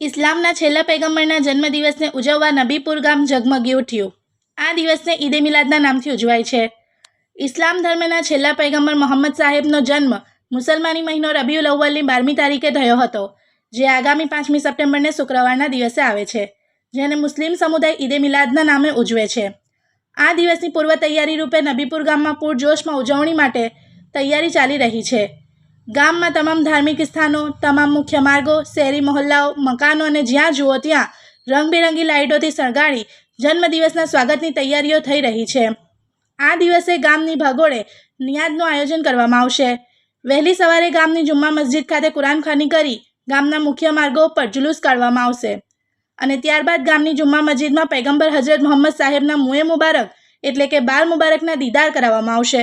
ઇસ્લામના છેલ્લા પૈગંબરના જન્મદિવસને ઉજવવા નબીપુર ગામ ઝગમગી ઉઠ્યું. આ દિવસને ઈદે મિલાદના નામથી ઉજવાય છે. ઇસ્લામ ધર્મના છેલ્લા પૈગંબર મોહમ્મદ સાહેબનો જન્મ મુસલમાની મહિનો રબિયુલ અવ્વલની બારમી તારીખે થયો હતો, જે આગામી પાંચમી સપ્ટેમ્બરને શુક્રવારના દિવસે આવે છે, જેને મુસ્લિમ સમુદાય ઈદે મિલાદના નામે ઉજવે છે. આ દિવસની પૂર્વ તૈયારી રૂપે નબીપુર ગામમાં પૂરજોશમાં ઉજવણી માટે તૈયારી ચાલી રહી છે. ગામમાં તમામ ધાર્મિક સ્થાનો, તમામ મુખ્ય માર્ગો શહેરી મહોલ્લાઓ, મકાનો અને જ્યાં જુઓ ત્યાં રંગબેરંગી લાઇટોથી સળગાડી જન્મદિવસના સ્વાગતની તૈયારીઓ થઈ રહી છે. આ દિવસે ગામની ભાગોળે નિયાદનું આયોજન કરવામાં આવશે. વહેલી સવારે ગામની જુમ્મા મસ્જિદ ખાતે કુરાનખાની કરી ગામના મુખ્ય માર્ગો પર જુલુસ કાઢવામાં આવશે. અને ત્યારબાદ ગામની જુમ્મા મસ્જિદમાં પૈગંબર હજરત મોહમ્મદ સાહેબના મુએ મુબારક એટલે કે બાલ મુબારકના દીદાર કરાવવામાં આવશે.